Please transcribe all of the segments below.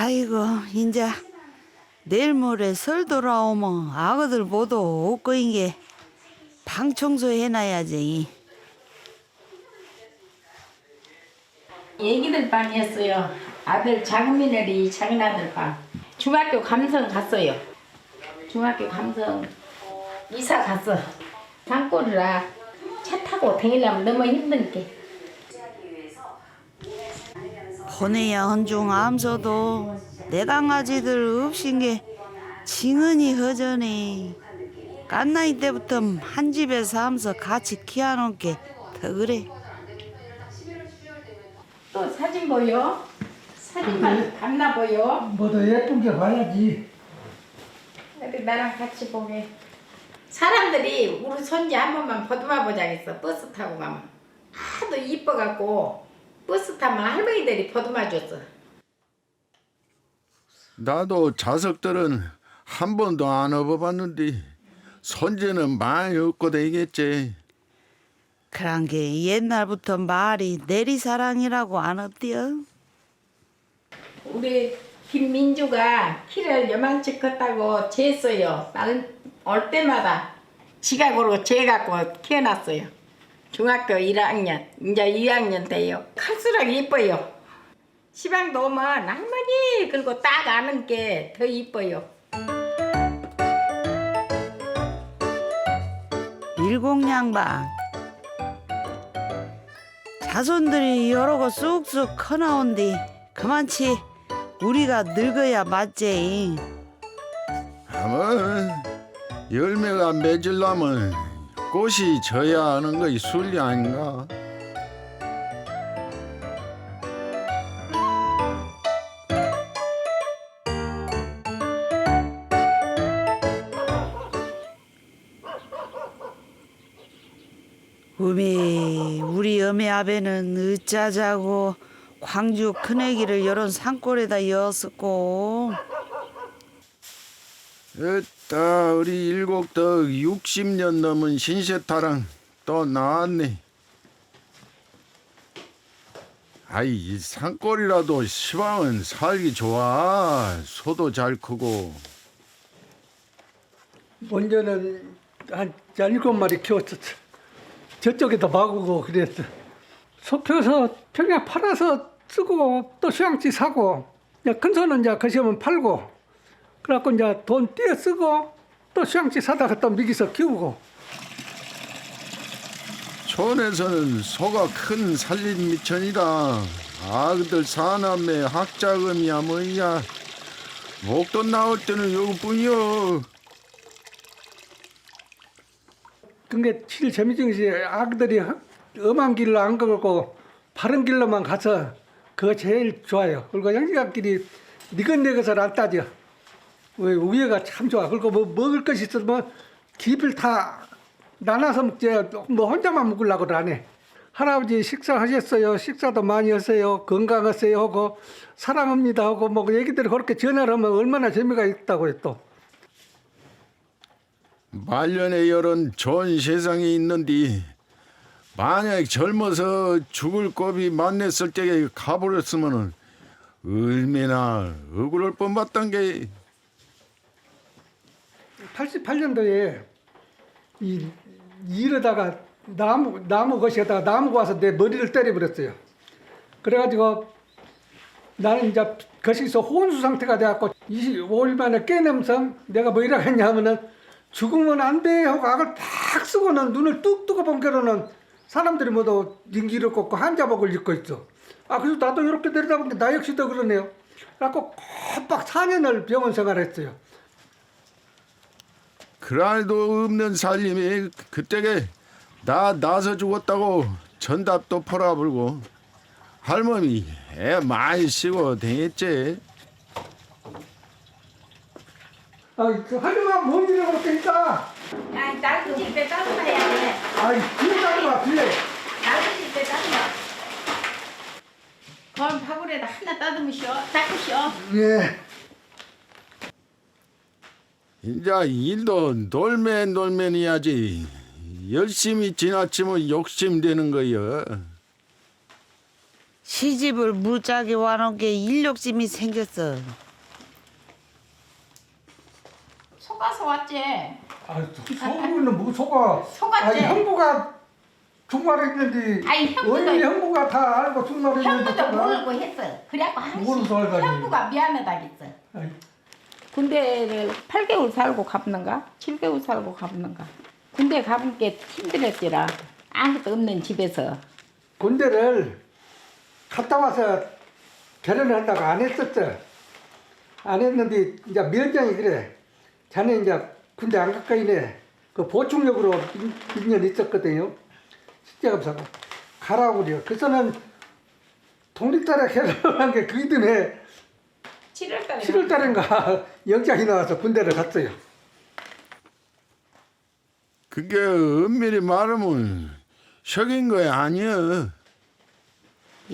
아이고 인자 내일 모레 설 돌아오면 아거들 모두 옷 거인 게 방 청소 해놔야지. 애기들 반이었어요. 아들 작은 아들 반. 중학교 감성 갔어요. 중학교 감성 이사 갔어. 산골이라 차 타고 다니려면 너무 힘드니까. 보내야 헌중 암서도 내 강아지들 없인 게 징은이 허전해. 깐나이 때부터 한 집에서 하면서 같이 키워놓은 게 더 그래. 또 사진 보여? 사진만 봤나 보여? 뭐 더 예쁜 게 봐야지. 어디 나랑 같이 보게. 사람들이 우리 손자 한 번만 보듬어 보자겠어. 버스 타고 가면 하도 이뻐갖고 버스 타면 할머니들이 보듬어 줬어. 나도 자석들은 한 번도 안 업어봤는데 손재는 많이 얻고 되겠지. 그런 게 옛날부터 말이 내리사랑이라고 안 없디요. 우리 김민주가 키를 요만치 컸다고 재했어요. 날올 때마다 지각으로 재갖고 키워놨어요. 중학교 1학년, 이제 2학년 돼요. 클수록 이뻐요. 시방도 오면 할머니 그리고 딱 아는 게 더 이뻐요. 일공양방 자손들이 여러 거 쑥쑥 커나온디 그만치 우리가 늙어야 맞지 아마 열매가 맺으려면 꽃이 져야 하는 것이 순리 아닌가? 우미 우리 어메 아베는 어쩌자고 광주 큰애기를 이런 산골에다 여었었고 에따 우리 일곡덕 60년 넘은 신세타랑 또 나왔네. 아이 이 산골이라도 시방은 살기 좋아. 소도 잘 크고. 먼저는 한 일곱 마리 키웠었어. 저쪽에도 바꾸고 그랬어. 소 키워서 평양 팔아서 쓰고 또 수양치 사고 큰 소는 이제 거시면 팔고 그래갖고 이제 돈 띄어 쓰고 또 수양치 사다가 또 미기서 키우고 촌에서는 소가 큰 살림 미천이다. 아그들 사남매 학자금이야 뭐야. 목돈 나올 때는 요거뿐이여. 그게 제일 재미진 것이 아기들이 엄한 길로 안 가고 바른 길로만 가서 그거 제일 좋아요. 그리고 형제가끼리 니건 내것을 안 따져. 왜 우애가 참 좋아. 그리고 뭐 먹을 것이 있으면 집을 다 나눠서 먹지 뭐 혼자만 먹으려고 안 해. 할아버지 식사하셨어요. 식사도 많이 하세요. 건강하세요 하고 사랑합니다 하고 뭐 얘기들이 그렇게 전화를 하면 얼마나 재미가 있다고 해 또. 말년의 열은 좋은 세상에 있는데 만약 젊어서 죽을 곱이 만났을 때에 가버렸으면은 얼마나 억울할 뻔 봤단 게 88년도에 이 이러다가 나무 나무 것이다가 나무가 와서 내 머리를 때려버렸어요. 그래가지고 나는 이제 거기서 혼수 상태가 돼갖고 25일 만에 깨냄성 내가 뭐 이라고 했냐면은 죽으면 안 돼 하고 악을 팍 쓰고는 눈을 뚝 뜨고 본 게로는 사람들이 모두 인기를 꽂고 한자복을 입고 있어. 아 그래서 나도 이렇게 내려다 보니까 나 역시도 그러네요. 그래갖고 곱박 4년을 병원 생활했어요. 그날도 없는 살림이 그때게 나 나서 죽었다고 전답도 팔아불고 할머니 애 많이 쉬고 댕했지 아, 그 하루만 뭔 일을 못하니까. 야, 낡으실 때 따뜻해야 돼. 아이, 뒤에 가봐, 뒤에. 낡으실 때 따뜻해. 그럼 파굴에다 하나 따듬으셔. 닦으셔. 예. 이제 일도 놀면 놀면 해야지 열심히 지나치면 욕심되는 거여 시집을 물짝에 와놓은 게 인력짐이 생겼어. 속아서 왔지. 아, 소부는 뭐 속아. 속았지? 아니, 형부가 중말했는데 아니, 형부도- 어머니 형부가 다 알고 중말했는데 형부도 모르고 했어. 그래갖고 모르고 항상 살다니. 형부가 미안하다겠어. 군대를 8개월 살고 갔는가? 7개월 살고 갔는가? 군대 가본 게 힘들었지라. 아무것도 없는 집에서. 군대를 갔다 와서 결혼을 한다고 안 했었죠. 안 했는데 이제 면장이 그래. 자네 이제 군대 안 가까이네. 그 보충력으로 1년 있었거든요. 실제감사고 가라고 그래요. 그래서는 독립달에 결혼한 게 그 이듬해 7월달에 7월달인가 영장이 나와서 군대를 갔어요. 그게 엄밀히 말하면 속인 거야 아니여.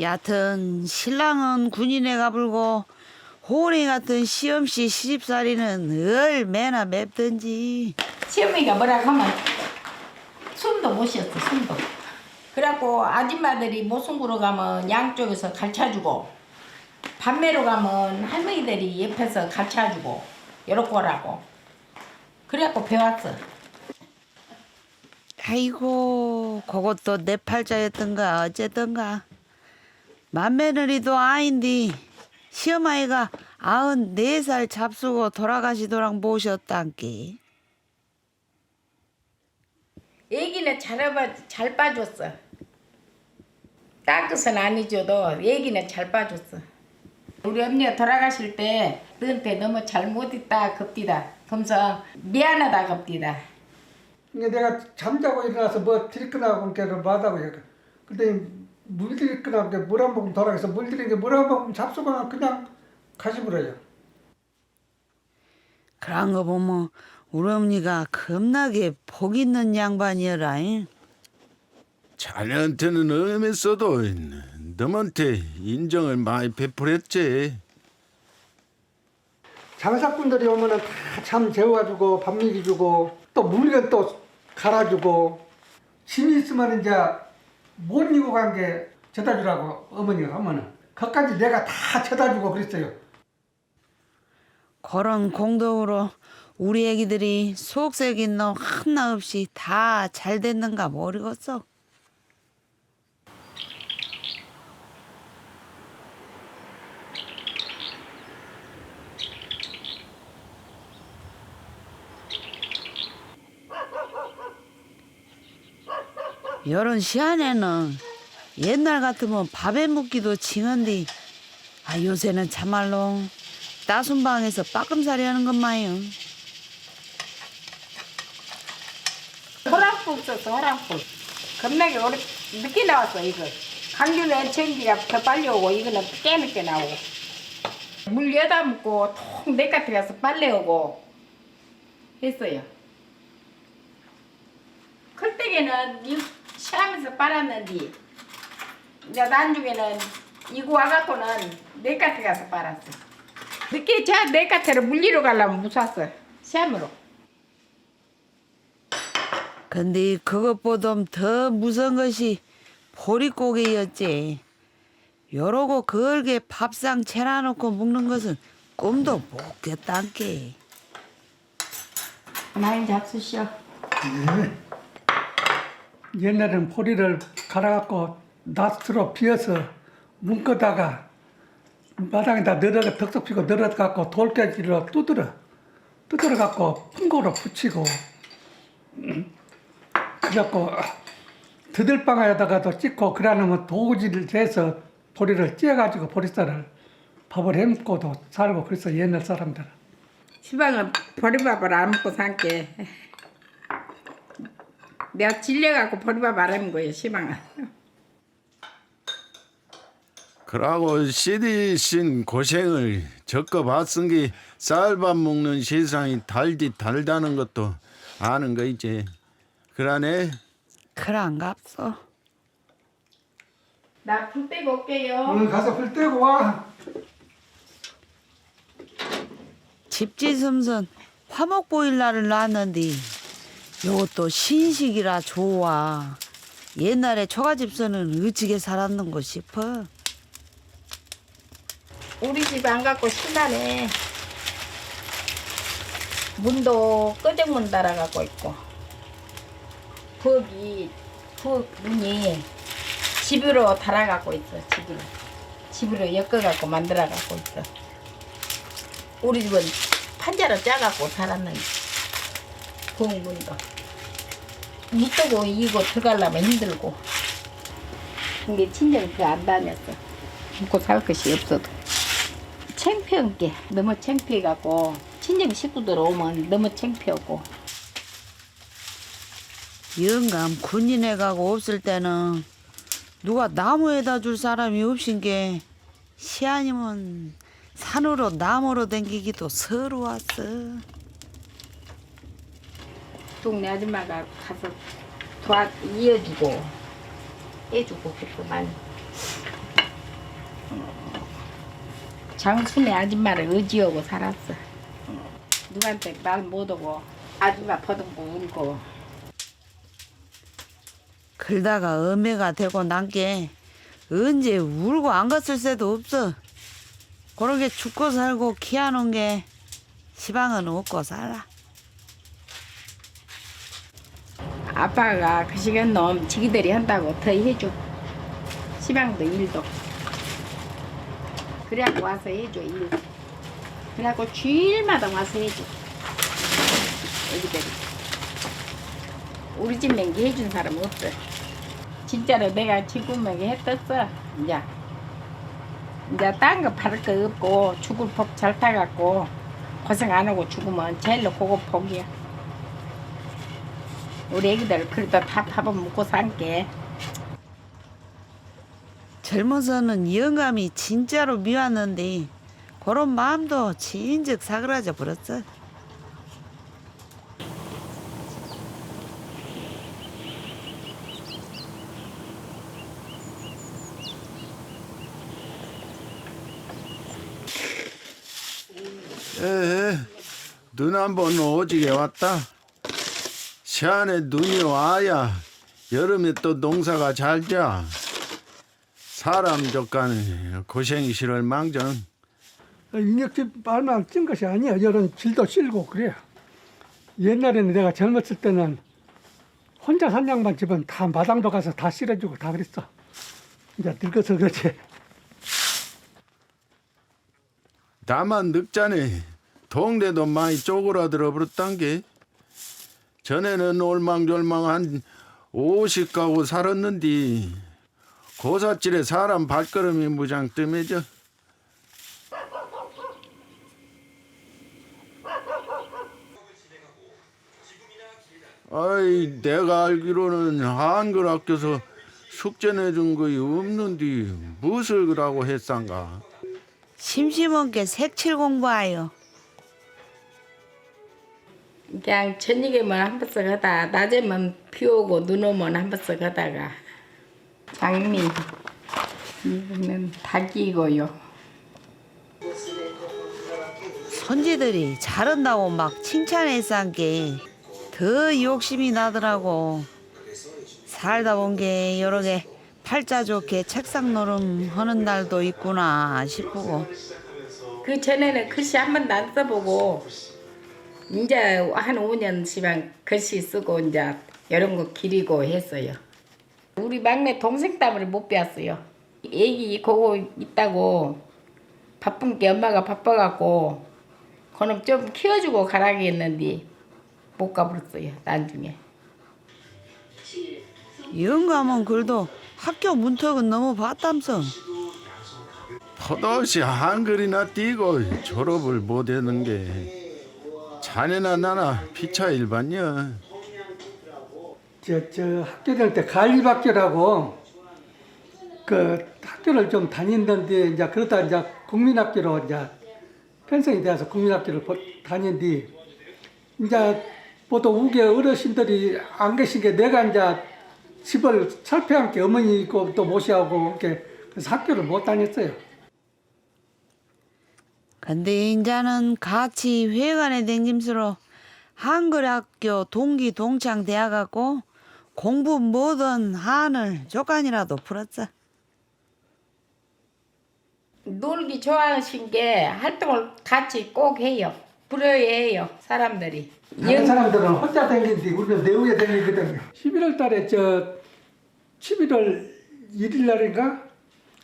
얕은 신랑은 군인에 가불고 호리 같은 시험씨 시집살이는 얼마나 맵든지. 시어머니가 뭐라고 하면 숨도 못 쉬었어 숨도 그래갖고 아줌마들이 모순구로 가면 양쪽에서 갈차주고 밤매로 가면 할머니들이 옆에서 갈차주고 요렇게 오라고. 그래갖고 배웠어. 아이고 그것도 내 팔자였던가 어쨌던가. 맏며느리도 아인디. 시어마이가 아흔 네 살 잡수고 돌아가시도록 모셨단께. 애기는 잘, 봐, 잘 봐줬어. 따뜻은 아니줘도 애기는 잘 봐줬어 우리 언니가 돌아가실 때 너한테 너무 잘못했다 겁디다 그러면서 미안하다 겁디다 이게 내가 잠자고 일어나서 뭐 들이끄나고 그러니까 마다고 얘가. 근데 물 들이끄나고 물한 모금 돌아가서 물 들이는 게물한 모금 잡수거나 그냥 가시버려요. 그런 거 보면 우리 어머니가 겁나게 복 있는 양반이여라 자네한테는 엄했어도 너한테 인정을 많이 베풀었지. 장사꾼들이 오면은 다참 재워주고 밥 먹여주고 또 물건 또 갈아주고 짐이 있으면 이제 못 입고 간 게 쳐다 주라고 어머니가 하면은 그까지 내가 다 쳐다 주고 그랬어요. 그런 공덕으로 우리 애기들이 속색인 놈 하나 없이 다 잘 됐는가 모르겠어 요런 시안에는 옛날 같으면 밥에 묻기도 징한데 아 요새는 참말로 따순 방에서 빠끔살이 하는 것마요. 호랑불 없었어 호랑불 겁나게 오래 늦게 나왔어 이거. 강균의 전기가 더 빨리 오고 이거는 꽤 늦게 나오고. 물 여다 묻고 통내 같은 가서 빨래 오고 했어요. 클때기는 이 시하면서 빨았는데 이제 나중에는 이거 와갖고는 내 같은 가서 빨았어 늦게 자내 같으로 물리러 가려면 무서웠어 시험으로 근데 그것보다 더 무서운 것이 보릿고개였지. 요러고 걸게 밥상 채놔놓고 먹는 것은 꿈도 못 깼단께. 많이 잡수시오 옛날에는 포리를 갈아갖고 낫으로 비어서 묶어다가 마당에다 늘어가 덕석 피고 늘어갖고 돌깨지로 두드려 두드려갖고 풍고로 붙이고 음, 그래갖고 드들방에다가도 찍고 그러면 도구지를 재서 보리를 찧어가지고 보리쌀을 밥을 해먹고도 살고 그래서 옛날 사람들 시방은 보리밥을 안 먹고 산게 내가 질려갖고 안 해먹은 거예요 시방은 그러고 시디신 고생을 겪어봤은 게 쌀밥 먹는 세상이 달디 달다는 것도 아는 거 있지. 그러네. 그란갑소. 나불 떼고 올게요 오늘 가서 불 떼고 와 집지섬선 화목보일날을 놨는데 요것도 신식이라 좋아. 옛날에 초가집선은 어찌게 살았는고 싶어. 우리 집 안 갖고 신나네. 문도 끄적문 달아갖고 있고. 부엌이, 부엌 문이 집으로 달아갖고 있어, 집으로. 집으로 엮어갖고 만들어갖고 있어. 우리 집은 판자로 짜갖고 달았는데. 부엌 문도. 밑도고 이고 들어가려면 힘들고. 근데 친정 그안 다녔어. 먹고 살 것이 없어도. 창피한 게 너무 창피해갖고 친정 식구들 오면 너무 창피하고 영감 군인에 가고 없을 때는 누가 나무에다 줄 사람이 없인 게 시아님은 산으로 나무로 댕기기도 서러웠어. 동네 아줌마가 가서 도와 이어주고 해주고 그랬구만 장순의 아줌마를 의지하고 살았어 누구한테 말 못하고 아줌마 버둥고 울고 그러다가 어매가 되고 난 게 언제 울고 안 갔을 새도 없어. 그러게 죽고 살고 키워놓은 게 시방은 없고 살아. 아빠가 그 시간 놈 지기들이 한다고 더 해줘. 시방도 일도. 그래갖고 와서 해줘 일. 그래갖고 주일마다 와서 해줘. 애기들이. 우리 집 냉기 해준 사람 없어. 진짜로 내가 지금에게 했었어. 이제. 이제 딴 거 바를 거 없고 죽을 법 잘 타갖고 고생 안 하고 죽으면 제일로 그거 복이야 우리 애기들 그래도 다 밥은 먹고 산게 젊어서는 영감이 진짜로 미웠는데 그런 마음도 진즉 사그라져 버렸어. 에, 눈 한번 오지게 왔다. 시안에 눈이 와야 여름에 또 농사가 잘 자. 사람 족간에 고생이 싫을 망정. 인력집 말만 찐 것이 아니야. 이런 질도 실고 그래. 옛날에는 내가 젊었을 때는 혼자 산 양반 집은 다 마당도 가서 다 실어주고 다 그랬어. 이제 늙어서 그렇지. 다만 늙자네 동네도 많이 쪼그라들어 버렸단 게 전에는 올망졸망 한 50가구 살았는데 고사길에 사람 발걸음이 무장 뜸해져 아이 내가 알기로는 한글 학교에서 숙제 내준 거이 없는데 무엇을 그라고 했상가 심심한 게 색칠 공부하여. 그냥 저녁에만 한 번씩 하다 낮에만 비 오고 눈 오면 한 번씩 하다가. 장미. 이거는 닭이고요. 손지들이 잘한다고 막 칭찬했산 게더 욕심이 나더라고. 살다 본 게 여러 개 팔자 좋게 책상 노름 하는 날도 있구나 싶고. 그 전에는 글씨 한 번도 안 써보고 이제 한 5년 지만 글씨 쓰고 이제 이런 거 기리고 했어요. 우리 막내 동생 때문에 못 배웠어요. 애기 그거 있다고 바쁜 게 엄마가 바빠갖고 그놈 좀 키워주고 가라고 했는데 못 가버렸어요 나중에. 영감은 그래도 학교 문턱은 넘어봤담서 포도시 한글이나 띄고 졸업을 못하는 게 자네나 나나 피차 일반이야. 저, 저 학교 다닐 때 관리학교라고 그 학교를 좀 다니는데 이제 그러다 이제 국민학교로 이제 편성이 돼서 국민학교를 보- 다닌 뒤 이제 보통 우리 어르신들이 안 계신 게 내가 이제 집을 철폐한 게 어머니 있고 또 모시하고 이렇게 그래서 학교를 못 다녔어요. 근데 인자는 같이 회관에 댕김수로 한글 학교 동기 동창 되어갖고 공부 뭐든 한을 조간이라도 풀었어. 놀기 좋아하신 게 활동을 같이 꼭 해요. 부러워해요 사람들이. 다른 사람들은 혼자 다니는데 우리는 내후에 다니거든요. 11월 달에 저 11월 1일 날인가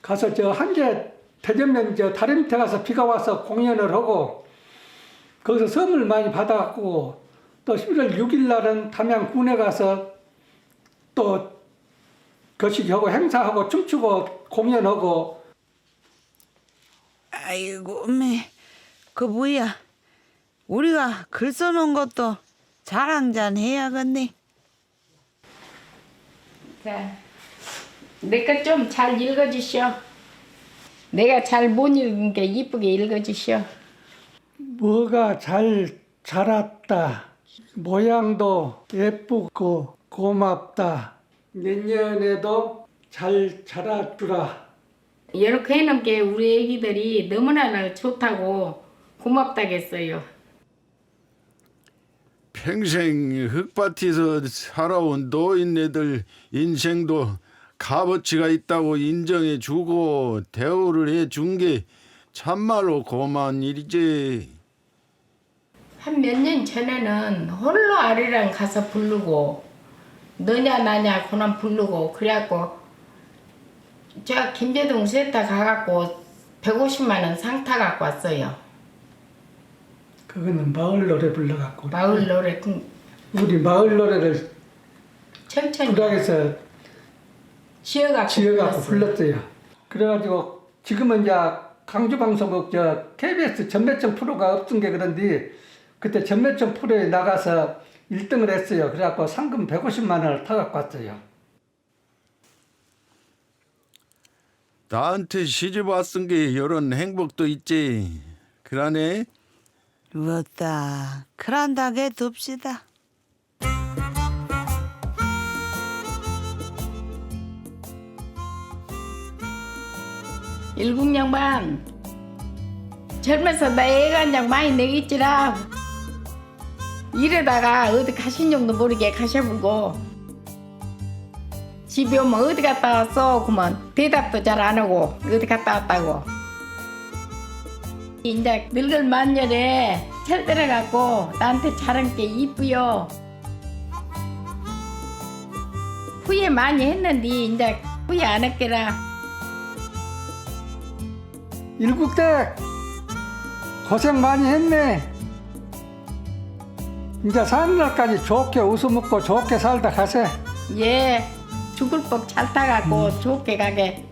가서 저 한계 대전면 저 다리 밑에 가서 비가 와서 공연을 하고 거기서 선물 많이 받아갖고 또 11월 6일 날은 담양 군에 가서 또 거시기하고 행사하고 춤추고 공연하고 아이고, 매. 그 뭐야? 우리가 글 써놓은 것도 자랑잔 해야겠네. 자, 내거좀잘 읽어주시오. 내가 잘 못 읽은 게 이쁘게 읽어주시오. 뭐가 잘 자랐다. 모양도 예쁘고 고맙다. 내년에도 잘 자라주라. 이렇게 해놓은 게 우리 애기들이 너무나 좋다고 고맙다겠어요. 평생 흙밭에서 살아온 노인네들 인생도 값어치가 있다고 인정해 주고 대우를 해 준 게 참말로 고마운 일이지. 한 몇 년 전에는 홀로 아리랑 가서 부르고 너냐 나냐 그만 부르고 그래갖고 제가 김제동 세타 가갖고 150만 원 상타 갖고 왔어요. 그거는 마을 노래 불러갖고 마을 노래 그 우리 마을 노래를 천천히 부락에서 지어갖고 지어갖고 불렀어요. 그래가지고 지금은 이제 강주방송국 저 KBS 전매점 프로가 없은 게 그런데 그때 전매점 프로에 나가서 1등을 했어요. 그래갖고 상금 150만 원을 타갖고 왔어요. 나한테 시집 왔은 게 이런 행복도 있지. 그러네. 무엇다 그란다게 둡시다. 일국 양반. 젊어서 나 애가 한장 많이 내겠지라. 이러다가 어디 가신 정도 모르게 가셔불고 집에 오면 어디 갔다 왔어? 그러면 대답도 잘 안 하고 어디 갔다 왔다고. 이제 늙을 만년에 철 들어갖고 나한테 잘한 게 이쁘요 후회 많이 했는데 이제 후회 안 했게라 일국대 고생 많이 했네. 이제 사는 날까지 좋게 웃음 먹고 좋게 살다 가세. 예, 죽을 법잘 타갖고 좋게 가게.